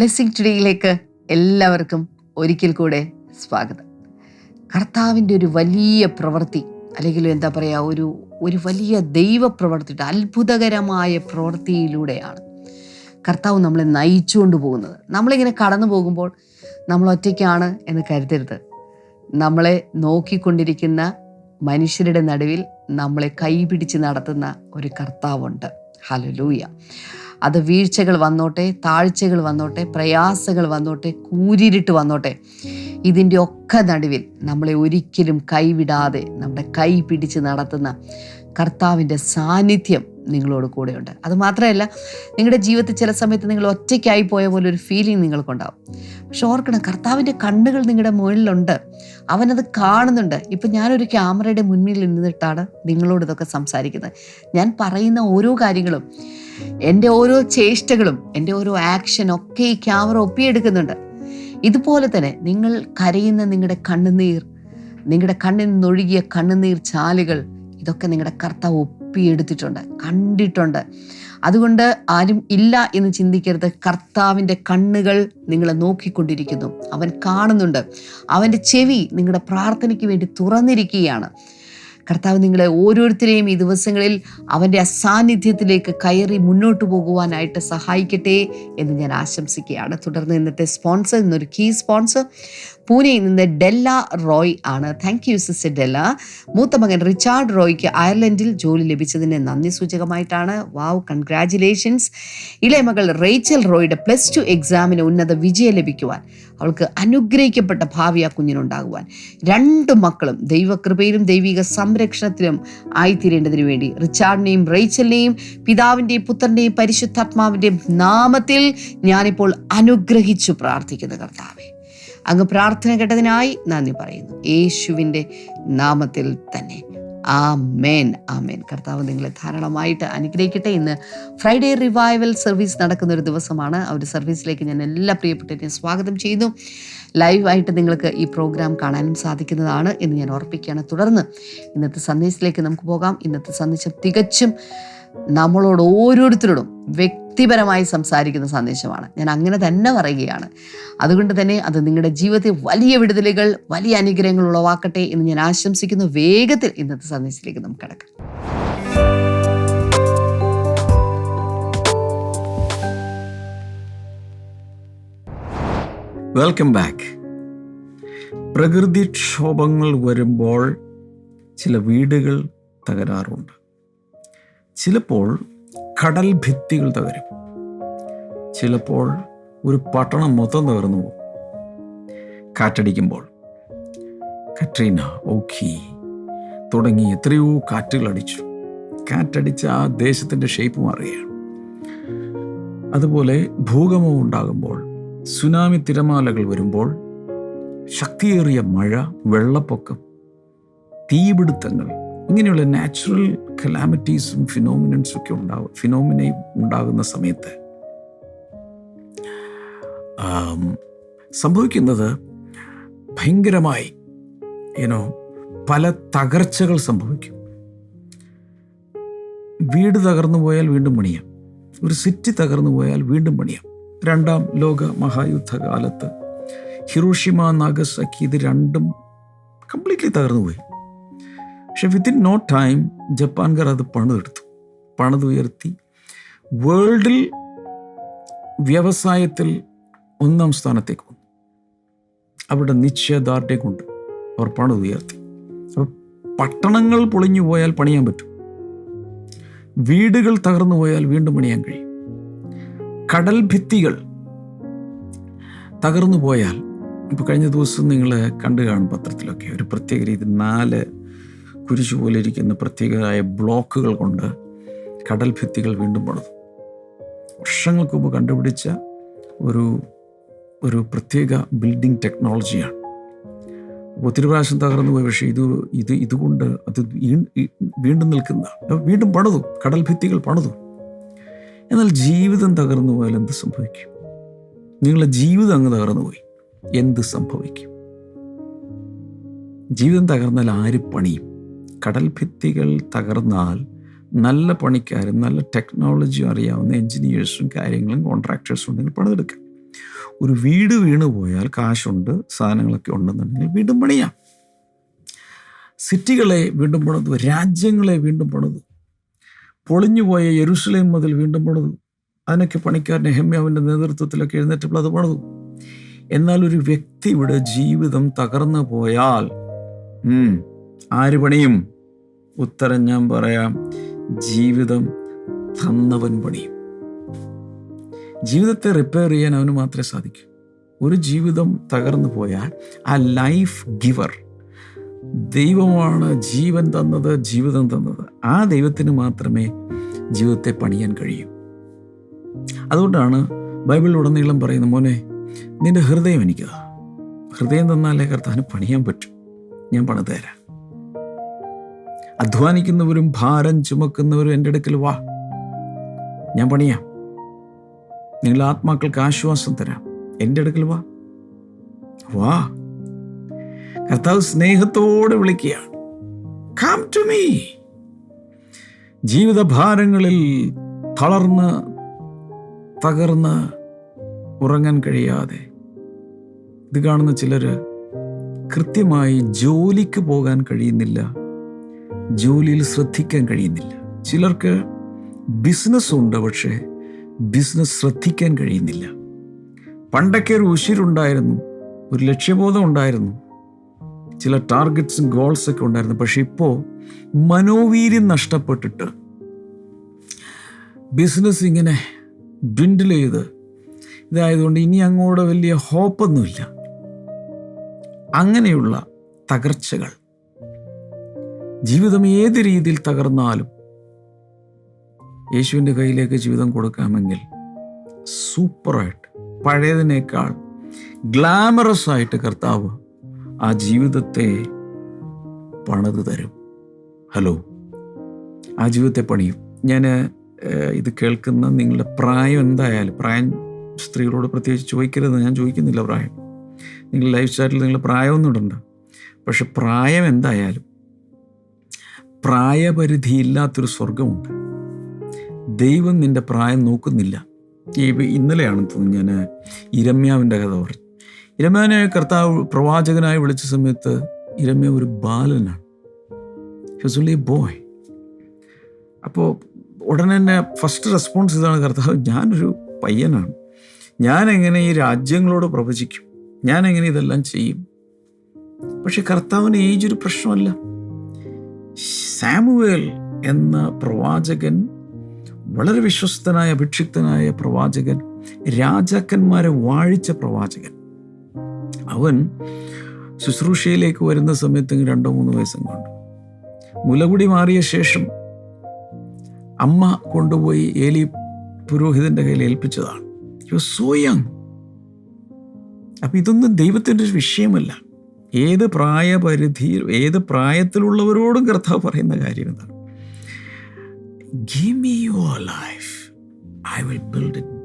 Blessing ടുഡേയിലേക്ക് എല്ലാവർക്കും ഒരിക്കൽ കൂടെ സ്വാഗതം. കർത്താവിന്റെ ഒരു വലിയ പ്രവൃത്തി അല്ലെങ്കിൽ എന്താ പറയുക ഒരു ഒരു വലിയ ദൈവ പ്രവൃത്തി അത്ഭുതകരമായ പ്രവൃത്തിയിലൂടെയാണ് കർത്താവ് നമ്മളെ നയിച്ചുകൊണ്ട് പോകുന്നത്. നമ്മളിങ്ങനെ കടന്നു പോകുമ്പോൾ നമ്മൾ ഒറ്റയ്ക്കാണ് എന്ന് കരുതരുത്. നമ്മളെ നോക്കിക്കൊണ്ടിരിക്കുന്ന മനുഷ്യരുടെ നടുവിൽ നമ്മളെ കൈപിടിച്ച് നടത്തുന്ന ഒരു കർത്താവുണ്ട്. ഹലലൂയ അത് വീഴ്ചകൾ വന്നോട്ടെ താഴ്ചകൾ വന്നോട്ടെ പ്രയാസങ്ങൾ വന്നോട്ടെ കൂരിരുട്ട് വന്നോട്ടെ. ഇതിന്റെ ഒക്കെ നടുവിൽ നമ്മളെ ഒരിക്കലും കൈവിടാതെ നമ്മുടെ കൈ പിടിച്ച് നടത്തുന്ന കർത്താവിന്റെ സാന്നിധ്യം നിങ്ങളോട് കൂടെയുണ്ട്. അത് മാത്രമല്ല നിങ്ങളുടെ ജീവിതത്തിൽ ചില സമയത്ത് നിങ്ങൾ ഒറ്റയ്ക്കായി പോയ പോലെ ഒരു ഫീലിംഗ് നിങ്ങൾക്കുണ്ടാവും. പക്ഷെ ഓർക്കണം കർത്താവിന്റെ കണ്ണുകൾ നിങ്ങളുടെ മുകളിലുണ്ട്. അവനത് കാണുന്നുണ്ട്. ഇപ്പം ഞാനൊരു ക്യാമറയുടെ മുന്നിൽ നിന്നിട്ടാണ് നിങ്ങളോട് ഇതൊക്കെ സംസാരിക്കുന്നത്. ഞാൻ പറയുന്ന ഓരോ കാര്യങ്ങളും എന്റെ ഓരോ ചേഷ്ടകളും എന്റെ ഓരോ ആക്ഷൻ ഒക്കെ ഈ ക്യാമറ ഒപ്പിയെടുക്കുന്നുണ്ട്. ഇതുപോലെ തന്നെ നിങ്ങൾ കരയുന്ന നിങ്ങളുടെ കണ്ണുനീർ നിങ്ങളുടെ കണ്ണിൽ നിന്നൊഴുകിയ കണ്ണുനീർ ചാലുകൾ ഇതൊക്കെ നിങ്ങളുടെ കർത്താവ് ഒപ്പിയെടുത്തിട്ടുണ്ട് കണ്ടിട്ടുണ്ട്. അതുകൊണ്ട് ആരും ഇല്ല എന്ന് ചിന്തിക്കരുത്. കർത്താവിന്റെ കണ്ണുകൾ നിങ്ങളെ നോക്കിക്കൊണ്ടിരിക്കുന്നു. അവൻ കാണുന്നുണ്ട്. അവന്റെ ചെവി നിങ്ങളുടെ പ്രാർത്ഥനയ്ക്ക് വേണ്ടി തുറന്നിരിക്കുകയാണ്. കർത്താവ് നിങ്ങളെ ഓരോരുത്തരെയും ഈ ദിവസങ്ങളിൽ അവന്റെ അസാന്നിധ്യത്തിലേക്ക് കയറി മുന്നോട്ട് പോകുവാനായിട്ട് സഹായിക്കട്ടെ എന്ന് ഞാൻ ആശംസിക്കുകയാണ്. തുടർന്ന് ഇന്നത്തെ സ്പോൺസർ ഇന്നൊരു കീ സ്പോൺസർ പൂനെയിൽ നിന്ന് ഡെല്ല റോയ് ആണ്. Thank you sister Della. മൂത്ത മകൻ റിച്ചാർഡ് റോയ്ക്ക് അയർലൻഡിൽ ജോലി ലഭിച്ചതിന് നന്ദി സൂചകമായിട്ടാണ്. വാവ് കൺഗ്രാചുലേഷൻസ് ഇളയ മകൾ റേച്ചൽ റോയുടെ പ്ലസ് ടു എക്സാമിന് ഉന്നത വിജയം ലഭിക്കുവാൻ അവൾക്ക് അനുഗ്രഹിക്കപ്പെട്ട ഭാവി ആ കുഞ്ഞിനുണ്ടാകുവാൻ. രണ്ട് മക്കളും ദൈവകൃപയിലും ദൈവിക സംരക്ഷണത്തിലും ആയിത്തീരേണ്ടതിനു വേണ്ടി റിച്ചാർഡിനെയും റേച്ചലിനെയും പിതാവിന്റെയും പുത്രന്റെയും പരിശുദ്ധാത്മാവിന്റെയും നാമത്തിൽ ഞാനിപ്പോൾ അനുഗ്രഹിച്ചു പ്രാർത്ഥിക്കുന്നു കർത്താവെ. അങ്ങ് പ്രാർത്ഥന കേട്ടതിനായി നന്ദി പറയുന്നു. യേശുവിന്റെ നാമത്തിൽ തന്നെ. ആ മേൻ ആ മേൻ കർത്താവ് നിങ്ങളെ ധാരാളമായിട്ട് അനുഗ്രഹിക്കട്ടെ. ഇന്ന് ഫ്രൈഡേ റിവൈവൽ സർവീസ് നടക്കുന്ന ഒരു ദിവസമാണ്. ആ ഒരു സർവീസിലേക്ക് ഞാൻ എല്ലാ പ്രിയപ്പെട്ടവരെയും സ്വാഗതം ചെയ്യുന്നു. ലൈവായിട്ട് നിങ്ങൾക്ക് ഈ പ്രോഗ്രാം കാണാനും സാധിക്കുന്നതാണ് എന്ന് ഞാൻ ഓർപ്പിക്കുകയാണ് തുടർന്ന് ഇന്നത്തെ സന്ദേശത്തിലേക്ക് നമുക്ക് പോകാം. ഇന്നത്തെ സന്ദേശം തികച്ചും നമ്മളോട് ഓരോരുത്തരോടും വ്യക്തിപരമായി സംസാരിക്കുന്ന സന്ദേശമാണ്. ഞാൻ അങ്ങനെ തന്നെ പറയുകയാണ്. അതുകൊണ്ട് തന്നെ അത് നിങ്ങളുടെ ജീവിതത്തിൽ വലിയ വിടുതലുകൾ വലിയ അനുഗ്രഹങ്ങൾ ഉളവാക്കട്ടെ എന്ന് ഞാൻ ആശംസിക്കുന്നു. വേഗത്തിൽ ഇന്നത്തെ സന്ദേശത്തിലേക്ക് നമുക്ക് കിടക്കാം. വെൽക്കം ബാക്ക് പ്രകൃതിക്ഷോഭങ്ങൾ വരുമ്പോൾ ചില വീടുകൾ തകരാറുണ്ട്. ചിലപ്പോൾ കടൽ ഭിത്തികൾ തകരും. ചിലപ്പോൾ ഒരു പട്ടണം മൊത്തം തകർന്നു പോകും. കാറ്റടിക്കുമ്പോൾ കട്രീന ഓഖി തുടങ്ങി എത്രയോ കാറ്റുകൾ അടിച്ചു. കാറ്റടിച്ച ആ ദേശത്തിന്റെ ഷേപ്പ് മാറുകയാണ്. അതുപോലെ ഭൂകമ്പം ഉണ്ടാകുമ്പോൾ സുനാമി തിരമാലകൾ വരുമ്പോൾ ശക്തിയേറിയ മഴ വെള്ളപ്പൊക്കം തീപിടുത്തങ്ങൾ ഇങ്ങനെയുള്ള നാച്ചുറൽ കലാമിറ്റീസും ഫിനോമിനൻസും ഒക്കെ ഉണ്ടാവും ഫിനോമിനയും ഉണ്ടാകുന്ന സമയത്ത് സംഭവിക്കുന്നത് ഭയങ്കരമായി ഏനോ പല തകർച്ചകൾ സംഭവിക്കും. വീട് തകർന്നു പോയാൽ വീണ്ടും പണിയാം. ഒരു സിറ്റി തകർന്നു പോയാൽ വീണ്ടും പണിയാം. രണ്ടാം ലോക മഹായുദ്ധകാലത്ത് ഹിറോഷിമ നാഗസക്കി ഇത് രണ്ടും കംപ്ലീറ്റ്ലി തകർന്നു പോയി. പക്ഷെ വിത്തിൻ നോ ടൈം ജപ്പാൻകാർ അത് പണിതെടുത്തു. പണിതുയർത്തി. വേൾഡിൽ വ്യവസായത്തിൽ ഒന്നാം സ്ഥാനത്തേക്ക് വന്നു. അവരുടെ നിശ്ചയദാർഢ്യം കൊണ്ട് അവർ പണിതുയർത്തി. അപ്പോൾ പട്ടണങ്ങൾ പൊളിഞ്ഞു പോയാൽ പണിയാൻ പറ്റും. വീടുകൾ തകർന്നു പോയാൽ വീണ്ടും പണിയാൻ കഴിയും. കടൽ ഭിത്തികൾ തകർന്നു പോയാൽ ഇപ്പോൾ കഴിഞ്ഞ ദിവസം നിങ്ങൾ കണ്ടു കാണും പത്രത്തിലൊക്കെ. ഒരു പ്രത്യേക രീതി നാല് കുരിശു പോലെ ഇരിക്കുന്ന പ്രത്യേകമായ ബ്ലോക്കുകൾ കൊണ്ട് കടൽ ഭിത്തികൾ വീണ്ടും പണിതു. വർഷങ്ങൾക്ക് മുമ്പ് കണ്ടുപിടിച്ച ഒരു ഒരു പ്രത്യേക ബിൽഡിംഗ് ടെക്നോളജിയാണ് ഒത്തിരി പ്രാവശ്യം തകർന്നു പോയി. പക്ഷേ ഇത് ഇത് ഇതുകൊണ്ട് അത് വീണ്ടും നിൽക്കുന്ന വീണ്ടും പണിതു. കടൽ ഭിത്തികൾ പണിതു. എന്നാൽ ജീവിതം തകർന്നു പോയാൽ എന്ത് സംഭവിക്കും? നിങ്ങളുടെ ജീവിതം അങ്ങ് തകർന്നു പോയി. എന്ത് സംഭവിക്കും? ജീവിതം തകർന്നാൽ ആര് പണിയും? കടൽ ഭിത്തികൾ തകർന്നാൽ നല്ല പണിക്കാരും നല്ല ടെക്നോളജിയും അറിയാവുന്ന എൻജിനീയേഴ്സും കാര്യങ്ങളും കോൺട്രാക്ടേഴ്സും ഉണ്ടെങ്കിൽ പണിതെടുക്കാം ഒരു വീട് വീണ് പോയാൽ കാശുണ്ട് സാധനങ്ങളൊക്കെ ഉണ്ടെന്നുണ്ടെങ്കിൽ വീണ്ടും പണിയാം. സിറ്റികളെ വീണ്ടും പണിതു രാജ്യങ്ങളെ വീണ്ടും പണിതു. പൊളിഞ്ഞുപോയ യെരുസലേം മുതൽ വീണ്ടും പണിതു. അതിനൊക്കെ പണിക്കാരൻ നെഹമ്യാവിന്റെ നേതൃത്വത്തിലൊക്കെ എഴുന്നേറ്റപ്പോൾ അത് പണിതു. എന്നാൽ ഒരു വ്യക്തിയുടെ ജീവിതം തകർന്നു പോയാൽ ആര് പണിയും ഉത്തരം ഞാൻ പറയാം ജീവിതം തന്നവൻ പണിയും. ജീവിതത്തെ റിപ്പയർ ചെയ്യാൻ അവന് മാത്രമേ സാധിക്കൂ. ഒരു ജീവിതം തകർന്നു പോയാൽ ആ ലൈഫ് ഗിവർ ദൈവമാണ് ജീവൻ തന്നത് ജീവിതം തന്നത്. ആ ദൈവത്തിന് മാത്രമേ ജീവിതത്തെ പണിയാൻ കഴിയൂ. അതുകൊണ്ടാണ് ബൈബിളിലുടനീളം പറയുന്ന മോനെ നിന്റെ ഹൃദയം എനിക്കതാ. ഹൃദയം തന്നാലേ കർത്താവിന് പണിയാൻ പറ്റും. ഞാൻ പണിതരാം തരാം അധ്വാനിക്കുന്നവരും ഭാരം ചുമക്കുന്നവരും എന്റെ അടുക്കൽ വാ. ഞാൻ പണിയാം. നിങ്ങൾ ആത്മാക്കൾക്ക് ആശ്വാസം തരാം. എന്റെ അടുക്കൽ വാ. വാ. കർത്താവ് സ്നേഹത്തോടെ വിളിക്കുകയാണ്. കം ടു മീ ജീവിതഭാരങ്ങളിൽ തളർന്ന് തകർന്ന് ഉറങ്ങാൻ കഴിയാതെ. ഇത് കാണുന്ന ചിലർ കൃത്യമായി ജോലിക്ക് പോകാൻ കഴിയുന്നില്ല. ജോലിയിൽ ശ്രദ്ധിക്കാൻ കഴിയുന്നില്ല. ചിലർക്ക് ബിസിനസ് ഉണ്ട് പക്ഷേ ബിസിനസ് ശ്രദ്ധിക്കാൻ കഴിയുന്നില്ല. പണ്ടൊക്കെ ഒരു ഉശിരുണ്ടായിരുന്നു ഒരു ലക്ഷ്യബോധം ഉണ്ടായിരുന്നു. ചില ടാർഗറ്റ്സും ഗോൾസൊക്കെ ഉണ്ടായിരുന്നു പക്ഷെ ഇപ്പോൾ മനോവീര്യം നഷ്ടപ്പെട്ടിട്ട് ബിസിനസ് ഇങ്ങനെ ഡ്വിൻഡിൽ ചെയ്ത് ഇതായതുകൊണ്ട് ഇനി അങ്ങോട്ട് വലിയ ഹോപ്പൊന്നുമില്ല അങ്ങനെയുള്ള തകർച്ചകൾ. ജീവിതം ഏത് രീതിയിൽ തകർന്നാലും യേശുവിന്റെ കയ്യിലേക്ക് ജീവിതം കൊടുക്കാമെങ്കിൽ സൂപ്പറായിട്ട് പഴയതിനേക്കാൾ ഗ്ലാമറസ് ആയിട്ട് കർത്താവ് ആ ജീവിതത്തെ പണിത് തരും. ഹലോ ആ ജീവിതത്തെ പണിയും. ഞാൻ ഇത് കേൾക്കുന്ന നിങ്ങളുടെ പ്രായം എന്തായാലും പ്രായം സ്ത്രീകളോട് പ്രത്യേകിച്ച് ചോദിക്കരുത് ഞാൻ ചോദിക്കുന്നില്ല പ്രായം. നിങ്ങളുടെ ലൈഫ് സ്റ്റൈലിൽ നിങ്ങളുടെ പ്രായമൊന്നും ഇടണ്ട. പക്ഷെ പ്രായം എന്തായാലും പ്രായപരിധിയില്ലാത്തൊരു സ്വർഗമുണ്ട് ദൈവം നിന്റെ പ്രായം നോക്കുന്നില്ല. ഇന്നലെയാണ് തോന്നുന്നു ഞാൻ ഇരമ്യാവിന്റെ കഥ പറഞ്ഞു. ഇരമ്യാവിനെ കർത്താവ് പ്രവാചകനായി വിളിച്ച സമയത്ത് ഇരമ്യ ഒരു ബാലനാണ്. ഓൺലി ബോയ് അപ്പോൾ ഉടനെ തന്നെ ഫസ്റ്റ് റെസ്പോൺസ് ഇതാണ് കർത്താവ് ഞാനൊരു പയ്യനാണ്. ഞാൻ എങ്ങനെ ഈ രാജ്യങ്ങളോട് പ്രവചിക്കും? ഞാൻ എങ്ങനെ ഇതെല്ലാം ചെയ്യും? പക്ഷെ കർത്താവിന് ഏജ് ഒരു പ്രശ്നമല്ല. സാമുവേൽ എന്ന പ്രവാചകൻ വളരെ വിശ്വസ്തനായ അഭിക്ഷിക്തനായ പ്രവാചകൻ രാജാക്കന്മാരെ വാഴിച്ച പ്രവാചകൻ. അവൻ ശുശ്രൂഷയിലേക്ക് വരുന്ന സമയത്ത് രണ്ടോ മൂന്നോ വയസ്സും കൊണ്ട്. മുലകുടി മാറിയ ശേഷം അമ്മ കൊണ്ടുപോയി ഏലി പുരോഹിതന്റെ കയ്യിൽ ഏൽപ്പിച്ചതാണ്. യു സോ യങ് അപ്പൊ ഇതൊന്നും ദൈവത്തിന്റെ ഒരു വിഷയമല്ല. ഏത് പ്രായപരിധി ഏത് പ്രായത്തിലുള്ളവരോടും കർത്താവ് പറയുന്ന കാര്യം എന്താണ് give me your life I will build it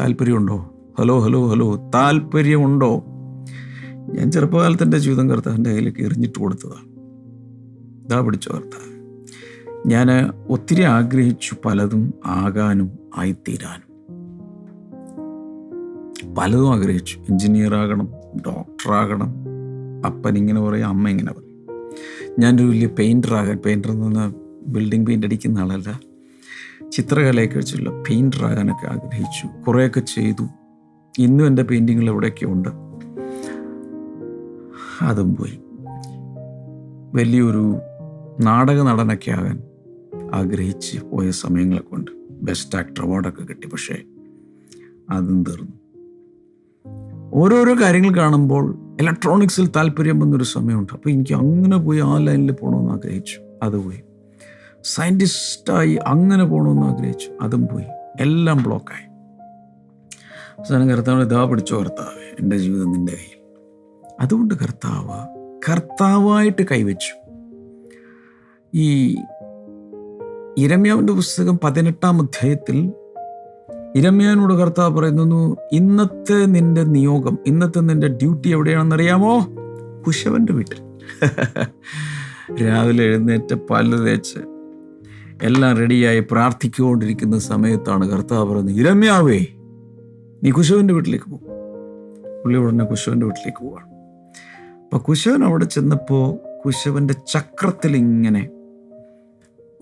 താല്പര്യമുണ്ടോ? Hello hello hello. താല്പര്യമുണ്ടോ? ഞാൻ ചെറുപ്പകാലത്ത് എന്റെ ജീവിതം കർത്താവിന്റെ കയ്യിലേക്ക് എറിഞ്ഞിട്ട് കൊടുത്തതാണ്. ഇതാ പിടിച്ചോ കർത്താവ് ഞാൻ ഒത്തിരി ആഗ്രഹിച്ചു പലതും ആകാനും ആയിത്തീരാനും. പലതും ആഗ്രഹിച്ചു. എഞ്ചിനീയർ ആകണം ഡോക്ടറാകണം. അപ്പൻ ഇങ്ങനെ പറയും അമ്മ ഇങ്ങനെ പറയും. ഞാനൊരു വലിയ പെയിന്റർ ആകാൻ പെയിന്റർ എന്ന് പറഞ്ഞാൽ ബിൽഡിംഗ് പെയിന്റ് അടിക്കുന്ന ആളല്ല. ചിത്രകലയൊക്കെ വെച്ചുള്ള പെയിന്റർ ആകാനൊക്കെ ആഗ്രഹിച്ചു. കുറേയൊക്കെ ചെയ്തു. ഇന്നും എന്റെ പെയിന്റിങ്ങൾ എവിടെയൊക്കെ ഉണ്ട് അതും പോയി. വലിയൊരു നാടക നടനൊക്കെ ആകാൻ ആഗ്രഹിച്ച് പോയ സമയങ്ങളൊക്കെ ഉണ്ട്. ബെസ്റ്റ് ആക്ടർ അവാർഡൊക്കെ കിട്ടി പക്ഷേ അതും തീർന്നു. ഓരോരോ കാര്യങ്ങൾ കാണുമ്പോൾ ഇലക്ട്രോണിക്സിൽ താല്പര്യം വന്നൊരു സമയമുണ്ട്. അപ്പോൾ എനിക്ക് അങ്ങനെ പോയി ആ ലൈനിൽ പോകണമെന്ന് ആഗ്രഹിച്ചു. അത് പോയി. സയന്റിസ്റ്റായി അങ്ങനെ പോകണമെന്ന് ആഗ്രഹിച്ചു. അതും പോയി. എല്ലാം ബ്ലോക്കായി അവസാനം കർത്താവ് ഇതാ പിടിച്ചോ കർത്താവ്. എന്റെ ജീവിതം നിന്റെ കയ്യിൽ. അതുകൊണ്ട് കർത്താവ് കർത്താവായിട്ട് കൈവച്ചു. ഈ ഇരമ്യാവിന്റെ പുസ്തകം പതിനെട്ടാം അധ്യായത്തിൽ ഇരമ്യാനോട് കർത്താവ് പറയുന്നു ഇന്നത്തെ നിന്റെ നിയോഗം ഇന്നത്തെ നിന്റെ ഡ്യൂട്ടി എവിടെയാണെന്നറിയാമോ? കുശവന്റെ വീട്ടിൽ. രാവിലെ എഴുന്നേറ്റ് പല്ല് തേച്ച് എല്ലാം റെഡിയായി പ്രാർത്ഥിച്ചുകൊണ്ടിരിക്കുന്ന സമയത്താണ് കർത്താവ് പറയുന്നത് ഇരമ്യാവേ നീ കുശവന്റെ വീട്ടിലേക്ക് പോകും പുള്ളി ഉടനെ കുശവന്റെ വീട്ടിലേക്ക് പോവാണ്. അപ്പോൾ കുശവൻ അവിടെ ചെന്നപ്പോൾ കുശവന്റെ ചക്രത്തിൽ ഇങ്ങനെ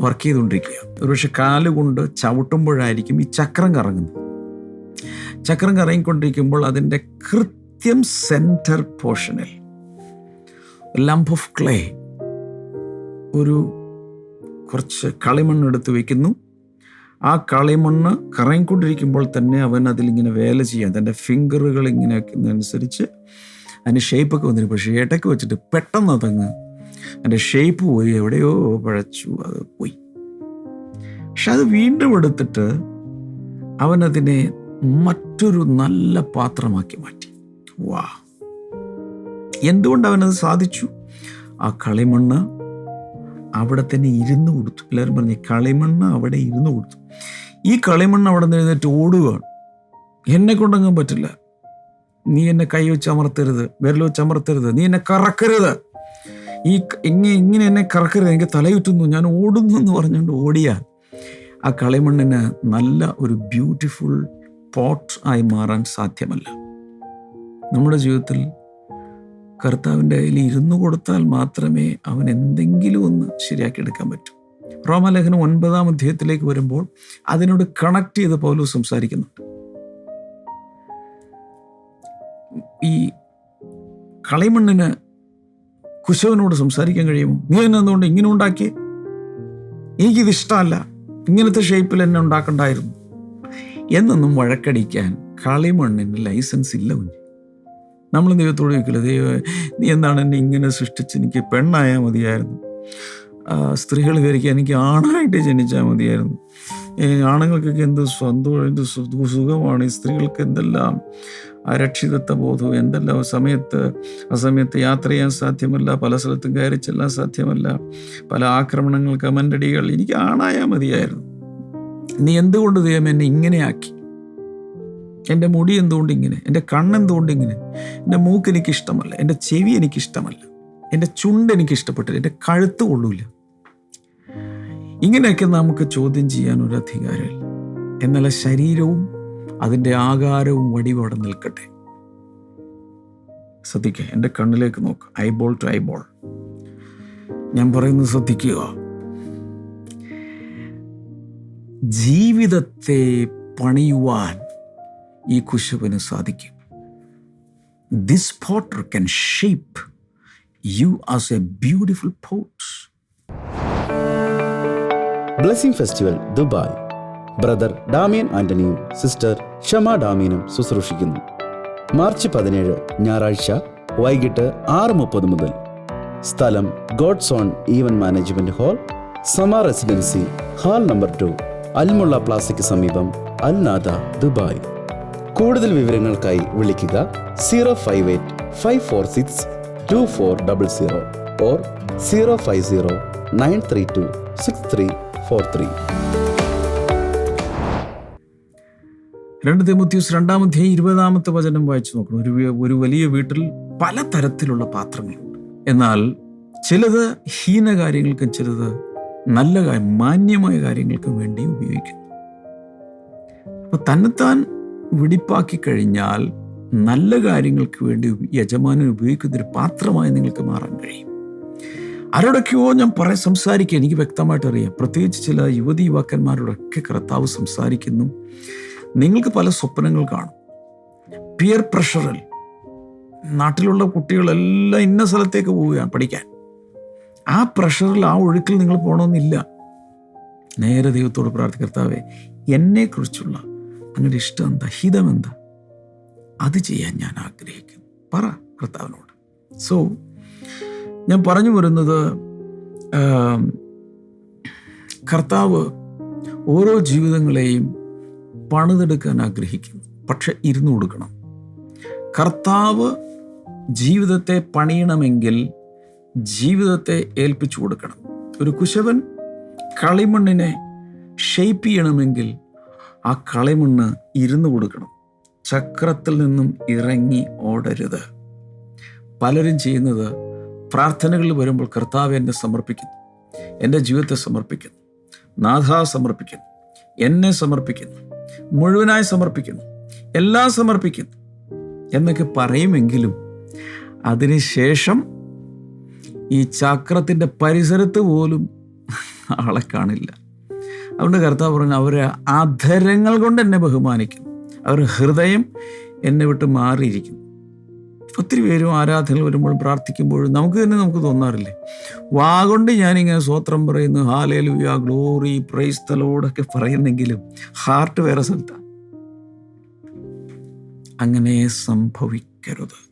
വർക്ക് ചെയ്തുകൊണ്ടിരിക്കുക. ഒരുപക്ഷെ കാലുകൊണ്ട് ചവിട്ടുമ്പോഴായിരിക്കും ഈ ചക്രം കറങ്ങുന്നത്. ചക്രം കറങ്ങിക്കൊണ്ടിരിക്കുമ്പോൾ അതിന്റെ കൃത്യം സെന്റർ പോർഷനിൽ ലംപ് ഓഫ് ക്ലേ ഒരു കുറച്ച് കളിമണ്ണ് എടുത്ത് വയ്ക്കുന്നു ആ കളിമണ്ണ് കറങ്ങിക്കൊണ്ടിരിക്കുമ്പോൾ തന്നെ അവൻ അതിലിങ്ങനെ വേല ചെയ്യാൻ തന്റെ ഫിംഗറുകൾ ഇങ്ങനെ അനുസരിച്ച് അതിന് ഷേപ്പൊക്കെ വന്നിരുന്നു പക്ഷേ ഏട്ടയ്ക്ക് വെച്ചിട്ട് പെട്ടെന്ന് അതങ്ങ് അതിന്റെ ഷേപ്പ് പോയി എവിടെയോ പഴച്ചു അത് പോയി. പക്ഷെ അത് വീണ്ടും എടുത്തിട്ട് അവനതിനെ മറ്റൊരു നല്ല പാത്രമാക്കി മാറ്റി. വാ. എന്തുകൊണ്ട് അവനത് സാധിച്ചു? ആ കളിമണ്ണ് അവിടെ തന്നെ ഇരുന്ന് കൊടുത്തു. എല്ലാവരും പറഞ്ഞു കളിമണ്ണ് അവിടെ ഇരുന്ന് കൊടുത്തു. ഈ കളിമണ്ണ് അവിടെ നിന്ന് എഴുന്നേറ്റ് ഓടുകയാണ്. എന്നെ കൊണ്ടങ്ങും പറ്റില്ല. നീ എന്നെ കൈ വെച്ച് അമർത്തരുത് വിരൽ വെച്ച് അമർത്തരുത് നീ എന്നെ കറക്കരുത്. ഈ ഇങ്ങനെ ഇങ്ങനെ എന്നെ കറക്കരുത്. എനിക്ക് തലയുറ്റുന്നു. ഞാൻ ഓടുന്നു എന്ന് പറഞ്ഞുകൊണ്ട് ഓടിയാൽ ആ കളിമണ്ണിന് നല്ല ഒരു ബ്യൂട്ടിഫുൾ പോട്ട് ആയി മാറാൻ സാധ്യമല്ല. നമ്മുടെ ജീവിതത്തിൽ കർത്താവിന്റെ കയ്യിൽ ഇരുന്നു കൊടുത്താൽ മാത്രമേ അവൻ എന്തെങ്കിലും ഒന്ന് ശരിയാക്കിയെടുക്കാൻ പറ്റൂ. റോമലേഖനം ഒൻപതാം അധ്യായത്തിലേക്ക് വരുമ്പോൾ അതിനോട് കണക്ട് ചെയ്ത് പോലും സംസാരിക്കുന്നുണ്ട്. ഈ കളിമണ്ണിന് കുശവനോട് സംസാരിക്കാൻ കഴിയുമോ? നീ എന്നെ എന്തുകൊണ്ട് ഇങ്ങനെ ഉണ്ടാക്കി എനിക്കിത് ഇഷ്ടമല്ല. ഇങ്ങനത്തെ ഷേപ്പിൽ എന്നെ ഉണ്ടാക്കണ്ടായിരുന്നു. എന്നൊന്നും വഴക്കടിക്കാൻ കളിമണ്ണിന് ലൈസൻസ് ഇല്ല കുഞ്ഞ്. നമ്മൾ ദൈവത്തോട് ചോദിക്കില്ല ദൈവം നീ എന്താണ് എന്നെ ഇങ്ങനെ സൃഷ്ടിച്ച് എനിക്ക് പെണ്ണായാൽ മതിയായിരുന്നു? സ്ത്രീകൾ വിചാരിക്കുക എനിക്ക് ആണായിട്ട് ജനിച്ചാൽ മതിയായിരുന്നു. ആണുങ്ങൾക്കൊക്കെ എന്ത് സ്വന്തം എന്ത് സുഖമാണ് ഈ സ്ത്രീകൾക്ക് എന്തെല്ലാം അരക്ഷിതത്വ ബോധവും എന്തെല്ലാം സമയത്ത്? ആ സമയത്ത് യാത്ര ചെയ്യാൻ സാധ്യമല്ല പല സ്ഥലത്തും കയറി ചെല്ലാൻ സാധ്യമല്ല പല ആക്രമണങ്ങൾ കമന്റടികൾ എനിക്ക് ആണായാൽ മതിയായിരുന്നു. നീ എന്തുകൊണ്ട് ദൈവം എന്നെ ഇങ്ങനെയാക്കി? എന്റെ മുടി എന്തുകൊണ്ട് ഇങ്ങനെ? എന്റെ കണ്ണെന്തുകൊണ്ട് ഇങ്ങനെ? എന്റെ മൂക്ക് എനിക്ക് ഇഷ്ടമല്ല എന്റെ ചെവി എനിക്ക് ഇഷ്ടമല്ല എന്റെ ചുണ്ട് എനിക്ക് ഇഷ്ടപ്പെട്ടില്ല എന്റെ കഴുത്ത് കൊള്ളൂല. ഇങ്ങനെയൊക്കെ നമുക്ക് ചോദ്യം ചെയ്യാൻ ഒരു അധികാരമില്ല. എന്നാൽ ശരീരവും അതിന്റെ ആകാരവും വടിവും അവിടെ നിൽക്കട്ടെ. ശ്രദ്ധിക്കുക എന്റെ കണ്ണിലേക്ക് നോക്ക്. ഐബോൾ ടു ഐബോൾ ഞാൻ പറയുന്നത് ശ്രദ്ധിക്കുക. ജീവിതത്തെ പണിയുവാൻ ഈ കുശവന് സാധിക്കും. This potter can shape you as a beautiful pot blessing festival Dubai brother Damian ആന്റണിയും sister Shama ഡാമിയനും ശുശ്രൂഷിക്കുന്നു. മാർച്ച് പതിനേഴ് ഞായറാഴ്ച വൈകിട്ട് ആറ് മുപ്പത് മുതൽ. സ്ഥലം God's own event management hall Sama residency hall number two Al Mulla പ്ലാസയ്ക്ക് സമീപം അൽനാദ ദുബായ്. കൂടുതൽ വിവരങ്ങൾക്കായി വിളിക്കുക zero five eight five four six two four double zero or zero five zero nine three two six three four three. രണ്ട് തിമുത്യൂസ് രണ്ടാമത്തെ ഇരുപതാമത്തെ വചനം വായിച്ചു നോക്കണം. ഒരു ഒരു വലിയ വീട്ടിൽ പല തരത്തിലുള്ള പാത്രങ്ങളുണ്ട്. എന്നാൽ ചിലത് ഹീന കാര്യങ്ങൾക്കും ചിലത് നല്ല മാന്യമായ കാര്യങ്ങൾക്കും വേണ്ടി ഉപയോഗിക്കുന്നു. അപ്പൊ തന്നെത്താൻ വെടിപ്പാക്കി കഴിഞ്ഞാൽ നല്ല കാര്യങ്ങൾക്ക് വേണ്ടി യജമാനൻ ഉപയോഗിക്കുന്ന ഒരു പാത്രമായി നിങ്ങൾക്ക് മാറാൻ കഴിയും. ആരോടൊക്കെയോ ഞാൻ പറ സംസാരിക്കുക എനിക്ക് വ്യക്തമായിട്ട് അറിയാം. പ്രത്യേകിച്ച് ചില യുവതി യുവാക്കന്മാരോടൊക്കെ കർത്താവ് സംസാരിക്കുന്നു. നിങ്ങൾക്ക് പല സ്വപ്നങ്ങൾ കാണും. പിയർ പ്രഷറിൽ നാട്ടിലുള്ള കുട്ടികളെല്ലാം ഇന്ന സ്ഥലത്തേക്ക് പോവുകയാണ് പഠിക്കാൻ. ആ പ്രഷറിൽ ആ ഒഴുക്കിൽ നിങ്ങൾ പോകണമെന്നില്ല. നേരെ ദൈവത്തോട് പ്രാർത്ഥിക്കർത്താവെ എന്നെക്കുറിച്ചുള്ള അങ്ങനെ ഇഷ്ടം എന്താ ഹിതം എന്താ? അത് ചെയ്യാൻ ഞാൻ ആഗ്രഹിക്കുന്നു. പറ കർത്താവിനോട്. സോ ഞാൻ പറഞ്ഞു വരുന്നത് കർത്താവ് ഓരോ ജീവിതങ്ങളെയും പണിതെടുക്കാൻ ആഗ്രഹിക്കുന്നു. പക്ഷെ ഇരുന്നു കൊടുക്കണം. കർത്താവ് ജീവിതത്തെ പണിയണമെങ്കിൽ ജീവിതത്തെ ഏൽപ്പിച്ചു കൊടുക്കണം. ഒരു കുശവൻ കളിമണ്ണിനെ ഷെയ്പ്പ് ചെയ്യണമെങ്കിൽ ആ കളിമണ്ണ് ഇരുന്നു കൊടുക്കണം. ചക്രത്തിൽ നിന്നും ഇറങ്ങി ഓടരുത്. പലരും ചെയ്യുന്നത് പ്രാർത്ഥനകളിൽ വരുമ്പോൾ കർത്താവ് എന്നെ സമർപ്പിക്കുന്നു. എന്റെ ജീവിതത്തെ സമർപ്പിക്കുന്നു. നാഥ സമർപ്പിക്കുന്നു. എന്നെ സമർപ്പിക്കുന്നു. മുഴുവനായി സമർപ്പിക്കുന്നു. എല്ലാം സമർപ്പിക്കുന്നു. എന്നൊക്കെ പറയുമെങ്കിലും അതിനുശേഷം ഈ ചക്രത്തിന്റെ പരിസരത്ത് പോലും ആളെ കാണില്ല. അതുകൊണ്ട് കർത്താവ് പറഞ്ഞു അവരെ അധരങ്ങൾ കൊണ്ട് എന്നെ ബഹുമാനിക്കും അവരുടെ ഹൃദയം എന്നെ വിട്ട് മാറിയിരിക്കുന്നു. ഒത്തിരി പേരും ആരാധനകൾ വരുമ്പോൾ പ്രാർത്ഥിക്കുമ്പോഴും നമുക്ക് തന്നെ നമുക്ക് തോന്നാറില്ലേ? വാഗൊണ്ട് ഞാനിങ്ങനെ സ്വോത്രം പറയുന്നു ഹാലേലുയ ഗ്ലോറി പ്രൈസ് തലോടൊക്കെ പറയുന്നെങ്കിലും ഹാർട്ട് വേറെ സ്ഥലത്താണ് അങ്ങനെ സംഭവിക്കരുത്.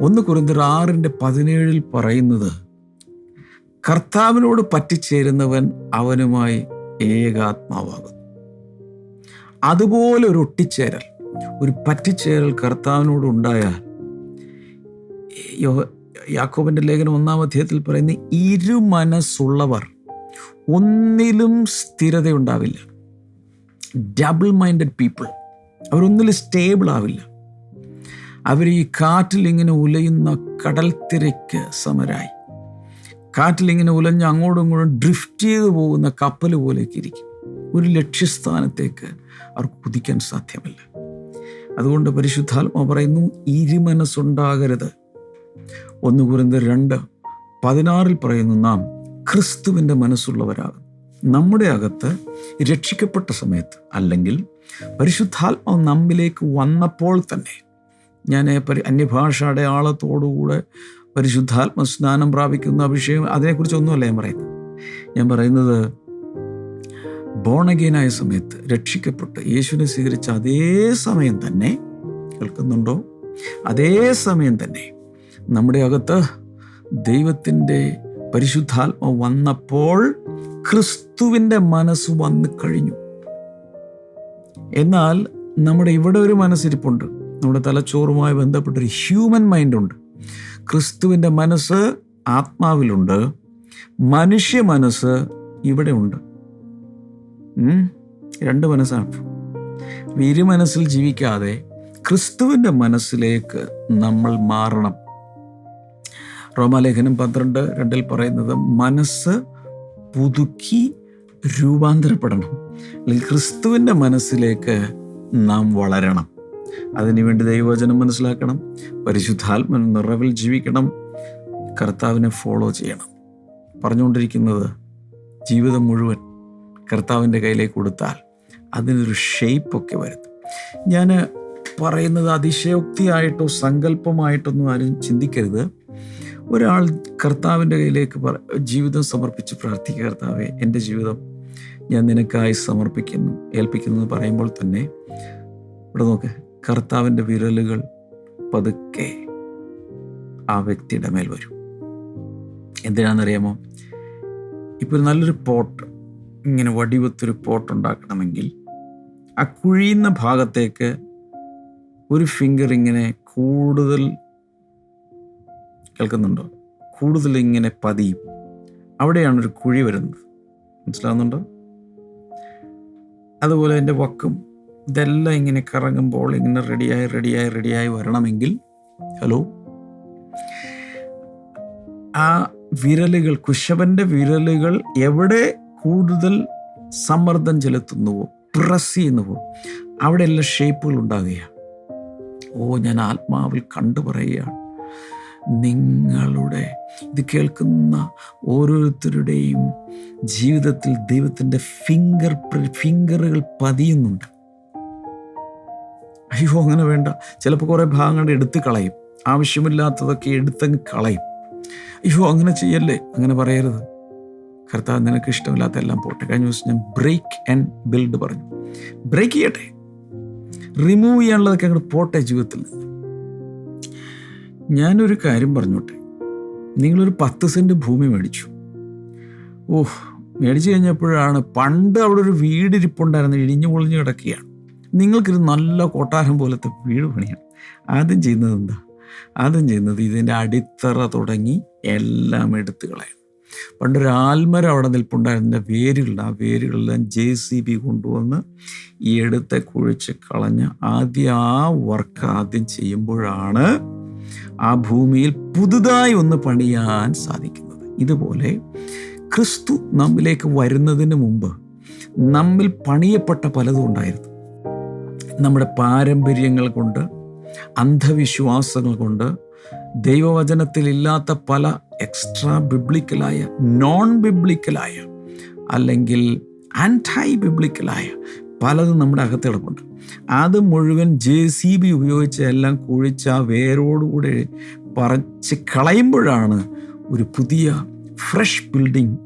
ഒന്ന് കുറിന്തർ ആറിന്റെ പതിനേഴിൽ പറയുന്നത് കർത്താവിനോട് പറ്റിച്ചേരുന്നവൻ അവനുമായി ഏകാത്മാവാകുന്നു. അതുപോലെ ഒരു ഒട്ടിച്ചേരൽ ഒരു പറ്റിച്ചേരൽ കർത്താവിനോട് ഉണ്ടായാൽ യോ- യാക്കോബിന്റെ ലേഖനം ഒന്നാം അധ്യായത്തിൽ പറയുന്ന ഇരു മനസ്സുള്ളവർ ഒന്നിലും സ്ഥിരതയുണ്ടാവില്ല. ഡബിൾ മൈൻഡഡ് പീപ്പിൾ അവരൊന്നിലും സ്റ്റേബിൾ ആവില്ല. അവർ ഈ കാറ്റിൽ ഇങ്ങനെ ഉലയുന്ന കടൽ തിരക്ക് സമരായി. കാറ്റിൽ ഇങ്ങനെ ഉലഞ്ഞ് അങ്ങോട്ടും ഇങ്ങോട്ടും ഡ്രിഫ്റ്റ് ചെയ്ത് പോകുന്ന കപ്പൽ പോലെയൊക്കെ ഇരിക്കും. ഒരു ലക്ഷ്യസ്ഥാനത്തേക്ക് അവർ കുതിക്കാൻ സാധ്യമല്ല. അതുകൊണ്ട് പരിശുദ്ധാത്മ പറയുന്നു ഇരുമനസ്സുണ്ടാകരുത്. ഒന്ന് കുറിന്ത് രണ്ട് പതിനാറിൽ പറയുന്നു നാം ക്രിസ്തുവിന്റെ മനസ്സുള്ളവരാകും. നമ്മുടെ അകത്ത് രക്ഷിക്കപ്പെട്ട സമയത്ത് അല്ലെങ്കിൽ പരിശുദ്ധാത്മാവ് നമ്മിലേക്ക് വന്നപ്പോൾ തന്നെ ഞാൻ പരി അന്യഭാഷ അടയാളത്തോടുകൂടെ പരിശുദ്ധാത്മ സ്നാനം പ്രാപിക്കുന്ന അഭിഷേകം അതിനെക്കുറിച്ചൊന്നുമല്ല ഞാൻ പറയുന്നത്. ഞാൻ പറയുന്നത് ബോണഗീനായ സമയത്ത് രക്ഷിക്കപ്പെട്ട് യേശുവിനെ സ്വീകരിച്ച അതേ സമയം തന്നെ കേൾക്കുന്നുണ്ടോ? അതേ സമയം തന്നെ നമ്മുടെ അകത്ത് ദൈവത്തിന്റെ പരിശുദ്ധാത്മ വന്നപ്പോൾ ക്രിസ്തുവിന്റെ മനസ്സ് വന്നു കഴിഞ്ഞു. എന്നാൽ നമ്മുടെ ഇവിടെ ഒരു മനസ്സിരിപ്പുണ്ട്. നമ്മുടെ തലച്ചോറുമായി ബന്ധപ്പെട്ടൊരു ഹ്യൂമൻ മൈൻഡുണ്ട് ക്രിസ്തുവിന്റെ മനസ്സ് ആത്മാവിലുണ്ട്. മനുഷ്യ മനസ്സ് ഇവിടെ ഉണ്ട്. രണ്ട് മനസ്സാണ്. ഇരു മനസ്സിൽ ജീവിക്കാതെ ക്രിസ്തുവിന്റെ മനസ്സിലേക്ക് നമ്മൾ മാറണം. റോമാലേഖനം പന്ത്രണ്ട് രണ്ടിൽ പറയുന്നത് മനസ്സ് പുതുക്കി രൂപാന്തരപ്പെടണം. അല്ലെങ്കിൽ ക്രിസ്തുവിന്റെ മനസ്സിലേക്ക് നാം വളരണം. അതിനുവേണ്ടി ദൈവവചനം മനസ്സിലാക്കണം. പരിശുദ്ധാത്മൻ നിറവിൽ ജീവിക്കണം. കർത്താവിനെ ഫോളോ ചെയ്യണം. പറഞ്ഞുകൊണ്ടിരിക്കുന്നത് ജീവിതം മുഴുവൻ കർത്താവിന്റെ കയ്യിലേക്ക് കൊടുത്താൽ അതിനൊരു ഷെയ്പ്പൊക്കെ വരുത്തും ഞാൻ പറയുന്നത് അതിശയോക്തിയായിട്ടോ സങ്കല്പമായിട്ടൊന്നും ആരും ചിന്തിക്കരുത്. ഒരാൾ കർത്താവിന്റെ കയ്യിലേക്ക് ജീവിതം സമർപ്പിച്ച് പ്രാർത്ഥിക്കുക കർത്താവെ എന്റെ ജീവിതം ഞാൻ നിനക്കായി സമർപ്പിക്കുന്നു ഏൽപ്പിക്കുന്നു എന്ന് പറയുമ്പോൾ തന്നെ ഇവിടെ നോക്ക് കർത്താവിന്റെ വിരലുകൾ പതുക്കെ ആ വ്യക്തിയുടെ മേൽ വരും. എന്തിനാണെന്നറിയാമോ? ഇപ്പോൾ നല്ലൊരു പോട്ട് ഇങ്ങനെ വടിവത്തൊരു പോട്ട് ഉണ്ടാക്കണമെങ്കിൽ ആ കുഴിയുന്ന ഭാഗത്തേക്ക് ഒരു ഫിംഗർ ഇങ്ങനെ കൂടുതൽ കേൾക്കുന്നുണ്ടോ? കൂടുതൽ ഇങ്ങനെ പതിയും. അവിടെയാണ് ഒരു കുഴി വരുന്നത്. മനസ്സിലാവുന്നുണ്ടോ? അതുപോലെ എന്റെ വക്കും. ഇതെല്ലാം ഇങ്ങനെ കറങ്ങുമ്പോൾ ഇങ്ങനെ റെഡിയായി റെഡിയായി റെഡിയായി വരണമെങ്കിൽ ഹലോ? ആ വിരലുകൾ കുശവന്റെ വിരലുകൾ എവിടെ കൂടുതൽ സമ്മർദ്ദം ചെലുത്തുന്നുവോ? പ്രസ് ചെയ്യുന്നുവോ അവിടെ എല്ലാം ഷേപ്പുകൾ ഉണ്ടാകുകയാണ്. ഓ ഞാൻ ആത്മാവിൽ കണ്ടു പറയുകയാണ്. നിങ്ങളുടെ ഇത് കേൾക്കുന്ന ഓരോരുത്തരുടെയും ജീവിതത്തിൽ ദൈവത്തിന്റെ ഫിംഗർ ഫിംഗറുകൾ പതിയുന്നുണ്ട്. അയ്യോ അങ്ങനെ വേണ്ട. ചിലപ്പോൾ കുറേ ഭാഗങ്ങൾ എടുത്ത് കളയും. ആവശ്യമില്ലാത്തതൊക്കെ എടുത്തങ്ങ് കളയും. അയ്യോ അങ്ങനെ ചെയ്യല്ലേ? അങ്ങനെ പറയരുത്. കർത്താവ് നിനക്ക് ഇഷ്ടമില്ലാത്ത എല്ലാം പോട്ടെ. കഴിഞ്ഞ ദിവസം ഞാൻ ബ്രേക്ക് ആൻഡ് ബിൽഡ് പറഞ്ഞു. ബ്രേക്ക് ചെയ്യട്ടെ. റിമൂവ് ചെയ്യാനുള്ളതൊക്കെ അങ്ങോട്ട് പോട്ടെ ജീവിതത്തിൽ. നിന്ന് ഞാനൊരു കാര്യം പറഞ്ഞോട്ടെ. നിങ്ങളൊരു പത്ത് സെന്റ് ഭൂമി മേടിച്ചു. ഓഹ് മേടിച്ചു കഴിഞ്ഞപ്പോഴാണ് പണ്ട് അവിടെ ഒരു വീട് ഇരിപ്പുണ്ടായിരുന്നു ഇടിഞ്ഞു പൊളിഞ്ഞു കിടക്കുകയാണ്. നിങ്ങൾക്കൊരു നല്ല കൊട്ടാരം പോലത്തെ വീട് പണിയാണ് ആദ്യം ചെയ്യുന്നത് എന്താ? ആദ്യം ചെയ്യുന്നത് ഇതിന്റെ അടിത്തറ തുടങ്ങി എല്ലാം എടുത്ത് കളയണം പണ്ടൊരു ആൽമരം അവിടെ നിൽപ്പുണ്ടായിരുന്ന. വേരുകളുണ്ട് ആ വേരുകളെല്ലാം ജെ സി ബി കൊണ്ടുവന്ന് ഈ എടുത്ത് കുഴിച്ച് കളഞ്ഞ് ആദ്യം ആ വർക്ക് ആദ്യം ചെയ്യുമ്പോഴാണ് ആ ഭൂമിയിൽ പുതുതായി ഒന്ന് പണിയാൻ സാധിക്കുന്നത്. ഇതുപോലെ ക്രിസ്തു നമ്മിലേക്ക് വരുന്നതിന് മുമ്പ് നമ്മിൽ പണിയപ്പെട്ട പലതും ഉണ്ടായിരുന്നു. നമ്മുടെ പാരമ്പര്യങ്ങൾ കൊണ്ട് അന്ധവിശ്വാസങ്ങൾ കൊണ്ട് ദൈവവചനത്തിലില്ലാത്ത പല എക്സ്ട്രാ ബിബ്ലിക്കലായ നോൺ ബിബ്ലിക്കലായ അല്ലെങ്കിൽ ആന്റൈ ബിബ്ലിക്കലായ പലതും നമ്മുടെ അകത്ത് അത് മുഴുവൻ ജെ സി ബി ഉപയോഗിച്ച് എല്ലാം കുഴിച്ച് ആ വേരോടുകൂടെ പറിച്ച് കളയുമ്പോഴാണ് ഒരു പുതിയ ഫ്രഷ് ബിൽഡിംഗ്